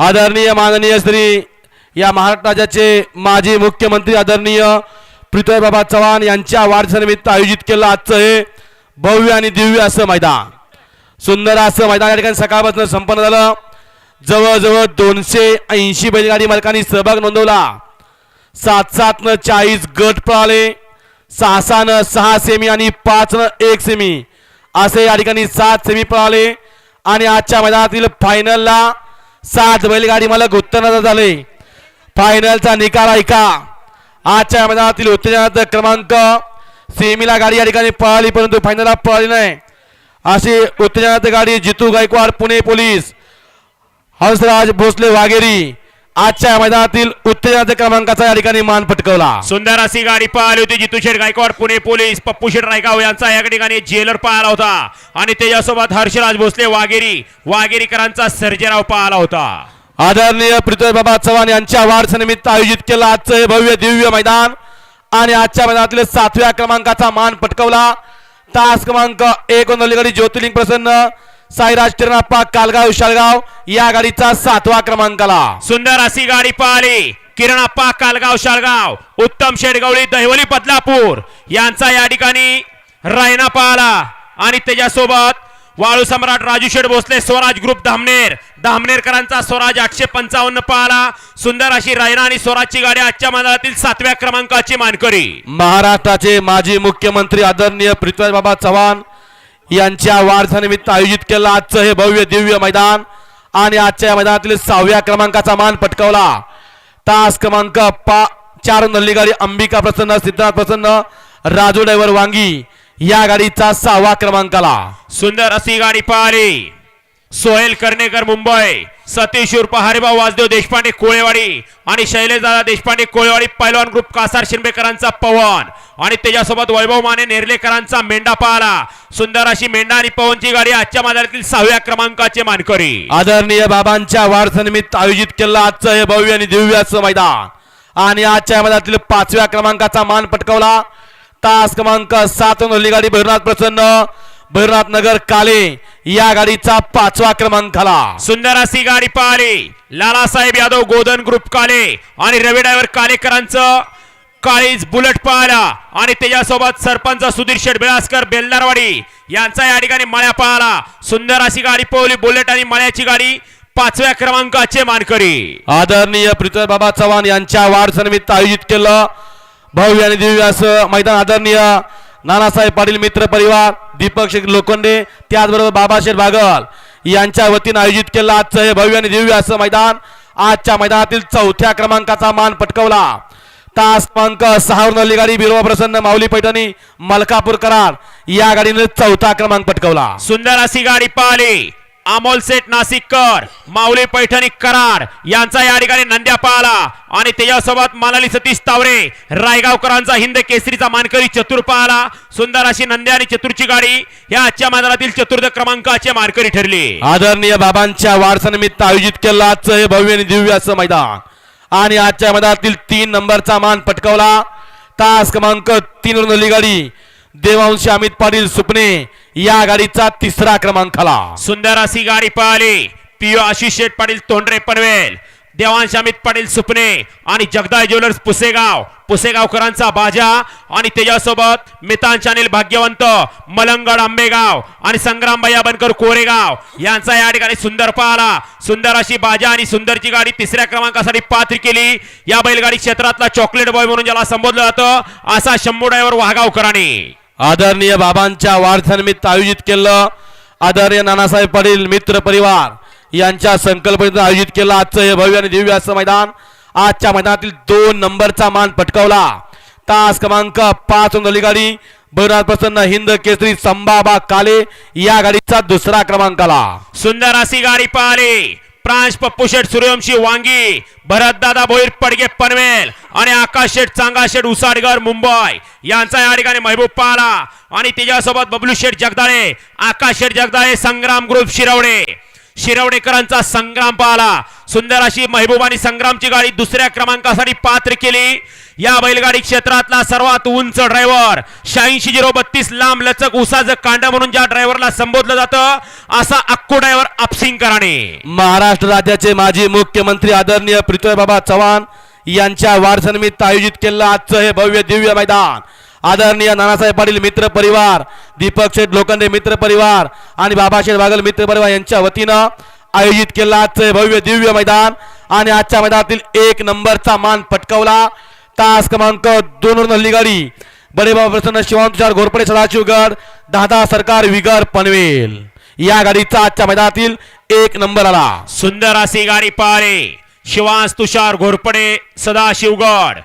आदरणीय माननीय श्री या महाराष्ट्र राज्याचे माजी मुख्यमंत्री आदरणीय पृथ्वीबाबा चव्हाण यांच्या वाढदिवसानिमित्त आयोजित केलं आजचं हे भव्य आणि दिव्य असं मैदान. सुंदर असं मैदान या ठिकाणी सकाळपासून संपन्न झालं. जवळजवळ दोनशे ऐंशी बैलगाडी मालकांनी सहभाग नोंदवला. सात सात न चाळीस गट पळाले. सहा सहा न सहा सेमी आणि पाच न एक सेमी असे या ठिकाणी सात सेमी पळाले. आणि आजच्या मैदानातील फायनलला सात बैलगाडी मला उत्तीर्ण झाले. फायनलचा निकाल ऐका. आजच्या मैदानातील उत्तेजनाचा क्रमांक सेमीला गाडी या ठिकाणी पळाली परंतु फायनलला पळाली नाही. अशी उत्तेजनाची गाडी जितू गायकवाड पुणे पोलीस हंसराज भोसले वाघेरी आजच्या मैदानातील उत्तेजनाच्या क्रमांकाचा या ठिकाणी मान पटकवला. सुंदर अशी गाडी पाहिली होती जितू शेठ गायकवाड पुणे पोलीस पप्पू शेठ रायगाव यांचा. या ठिकाणी जेलर पाहिला होता. आणि त्याच्यासोबत हर्षराज भोसले वाघेरी वाघेरीकरांचा सर्जेराव पाहिला होता. आदरणीय पृथ्वीबाबा चव्हाण यांच्या वाढदिवसानिमित्त आयोजित केलं आजचं हे भव्य दिव्य मैदान. आणि आजच्या मैदानातील सातव्या क्रमांकाचा मान पटकवला. तास क्रमांक एक नल्लीगडी ज्योतिर्लिंग प्रसन्न. साईराज टिरनाप्पा कालगाव शाळगाव या गाडीचा सातवा क्रमांकाला. सुंदर अशी गाडी पाहिली. किरणाप्पा कालगाव शाळगाव उत्तम शेडगवळी दहिवली बदलापूर यांचा या ठिकाणी रायना पाहला. आणि त्याच्यासोबत वाळू सम्राट राजू शेठ भोसले स्वराज ग्रुप धामनेर धामनेरकरांचा स्वराज आठशे पंचावन्न पाहला. सुंदर अशी रायना आणि स्वराजची गाडी आजच्या मंडळातील सातव्या क्रमांकाची मानकरी. महाराष्ट्राचे माजी मुख्यमंत्री आदरणीय पृथ्वीबाबा चव्हाण यांच्या वाढदिवसानिमित्त आयोजित केलं आजचं हे भव्य दिव्य मैदान. आणि आजच्या या मैदानातील सहाव्या क्रमांकाचा मान पटकावला. तास क्रमांक पा चार नल्ली गाडी अंबिका प्रसन्न सिद्धार्थ प्रसन्न राजू ड्रायव्हर वांगी या गाडीचा सहावा क्रमांकाला. सुंदर अशी गाडी पाहिली. सोहेल कर्णेकर मुंबई. सतीश उर्फ हरिभाऊ वासदेव देशपांडे कोळेवाडी आणि शैलेशदादा देशपांडे कोळेवाडी पैलवान ग्रुप कासार शिंबेकरांचा पवन आणि त्याच्यासोबत वैभव माने नेर्लेकरांचा मेंढा पाहला सुंदर अशी मेंढा आणि पवनची गाडी आजच्या मैदानातील सहाव्या क्रमांकाचे मानकरी. आदरणीय बाबांच्या वाढदिवसानिमित्त आयोजित केलं आजचं हे भव्य आणि दिव्याचं मैदान. आणि आजच्या या मैदानातील पाचव्या क्रमांकाचा मान पटकावला. तास क्रमांक सात गाडी भैरनाथ प्रसन्न. भैरनाथ नगर काले या गाडीचा पाचवा क्रमांकाला सुंदर अशी गाडी पाहिली. लालासाहेब यादव गोदन ग्रुप काले आणि रवी ड्रायव्हर कालेकरांचं काळीज बुलेट पाहिला आणि त्याच्यासोबत सरपंच सुधीर शेठ बिळासकर बेलदारवाडी यांचा या ठिकाणी मळ्या पाहिला सुंदर अशी गाडी पळवली बुलेट आणि मळ्याची गाडी पाचव्या क्रमांकाचे मानकरी. आदरणीय बाबा चव्हाण यांच्या वाढदिवसानिमित्त आयोजित केलं. भव्य आणि दिव्य असं मैदान आदरणीय नानासाहेब पाटील मित्र परिवार दीपक शेख लोखंडे त्याचबरोबर बाबाशेठ भागवाल यांच्या वतीनं आयोजित केलं आजचं हे भव्य आणि दिव्य असं मैदान. आजच्या मैदानातील चौथ्या क्रमांकाचा मान पटकवला. तास पंक सहावर नल्ली गाडी बिरोबा प्रसन्न माऊली पैठणी मलकापूर करार या गाडीने चौथा क्रमांक पटकवला. सुंदर अशी गाडी पाहिली. अमोल सेठ नाशिककर माऊली पैठणी कराड यांचा या ठिकाणी नंद्या पाहला आणि त्याच्यासोबत मानाली सतीश तावरे रायगावकरांचा हिंद केसरीचा मानकरी चतुर पाहला सुंदर अशी नंद्या आणि चतुरची गाडी या आजच्या मैदानातील चतुर्थ क्रमांकाचे मानकरी ठरली. आदरणीय बाबांच्या वारसानिमित्त आयोजित केलं आजचं हे भव्य आणि दिव्य असं मैदान. आणि आजच्या मैदानातील तीन नंबरचा मान पटकावला. तास क्रमांक तीन वर गाडी देवांश अमित पाटील सुपणे या गाडीचा तिसरा क्रमांकाला सुंदर अशी गाडी पळाली. पिओ आशिष शेठ पाटील तोंडरे पनवेल देवांश अमित पाटील सुपणे आणि जगदाय ज्वेलर्स पुसेगाव पुसेगावकरांचा बाजा आणि त्याच्यासोबत मितांश अनिल भाग्यवंत मलंगड आंबेगाव आणि संग्राम भैया बनकर कोरेगाव यांचा या ठिकाणी सुंदर पाहला सुंदर अशी बाजा आणि सुंदरची गाडी तिसऱ्या क्रमांकासाठी पात्र केली. या बैलगाडी क्षेत्रातला चॉकलेट बॉय म्हणून ज्याला संबोधलं जातं असा शंभू ड्रायव्हर वाघावकरांनी. आदरणीय बाबांच्या वाढदिवसानिमित्त आयोजित केलं. आदरणीय नानासाहेब पाटील मित्र परिवार यांच्या संकल्पनेतून आयोजित केलं आजचं हे भव्य आणि दिव्य असं मैदान. आजच्या मैदानातील दोन नंबरचा मान पटकावला. तास क्रमांक पाच नली गाडी. भैरनाथ प्रसन्न हिंद केसरी संभाबा काले या गाडीचा दुसरा क्रमांक आला. सुंदर अशी गाडी पाहिली. प्रांश पप्पू शेठ सूर्यवंशी वांगी भरतदादा भोईर पडगे पनवेल आणि आकाश शेठ चांगा शेठ उसाडगर मुंबई. यांचा या ठिकाणी महबूब पाहला आणि त्याच्यासोबत बबलू शेठ जगदाळे आकाश शेठ जगदाळे संग्राम ग्रुप शिरवणे. शिरवडेकरांचा संग्राम पाहला. सुंदर अशी महबूबानी संग्रामची गाडी दुसऱ्या क्रमांकासाठी पात्र केली. या बैलगाडी क्षेत्रातला सर्वात उंच ड्रायव्हर शहाऐंशी झिरो बत्तीस लांब लचक उसाचं कांड म्हणून ज्या ड्रायव्हरला संबोधलं जातं असा अक्को ड्रायव्हर अपसिंगकराने महाराष्ट्र राज्याचे माजी मुख्यमंत्री आदरणीय बाबा चव्हाण यांच्या वारसानिमित्त आयोजित केलेलं आजचं हे भव्य दिव्य मैदान. आदरणीय नानासाहेब पाटील मित्र परिवार दीपक शेठ लोखंडे मित्र परिवार आणि बाबाशेठ बागल मित्र परिवार यांच्या वतीनं आयोजित केलं आजचं भव्य दिव्य मैदान. आणि आजच्या मैदानातील एक नंबरचा मान पटकावला. तास क्रमांक दोन वरून हल्ली गाडी बडेबाबा प्रसन्न शिवांतुषार घोरपडे सदाशिवगड दादा सरकार विगर पनवेल. या गाडीचा आजच्या मैदानातील एक नंबर आला. सुंदर अशी गाडी पारे शिवांश तुषार घोरपडे सदाशिवगड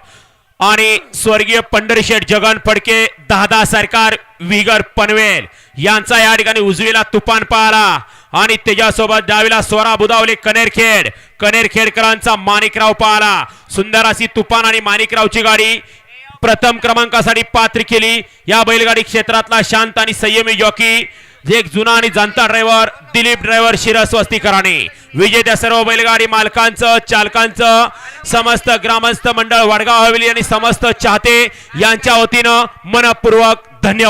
आणि स्वर्गीय पंढरीशेठ जगन फडके दादा सरकार विगर पनवेल. यांचा या ठिकाणी उजवीला तुफान पाहला आणि त्याच्यासोबत डावीला स्वरा बुदावले कनेरखेड. कनेरखेडकरांचा माणिकराव पाहला सुंदर अशी तुफान आणि माणिकरावची गाडी प्रथम क्रमांकासाठी पात्र केली. या बैलगाडी क्षेत्रातला शांत आणि संयमी जॉकी एक जुना आणि जाणता ड्रायव्हर दिलीप ड्रायव्हर शिरस्वस्तीकराने विजेत्या सर्व बैलगाडी मालकांचं चालकांचं समस्त ग्रामस्थ मंडळ वडगाव हवेली आणि समस्त चाहते यांच्या वतीनं मनपूर्वक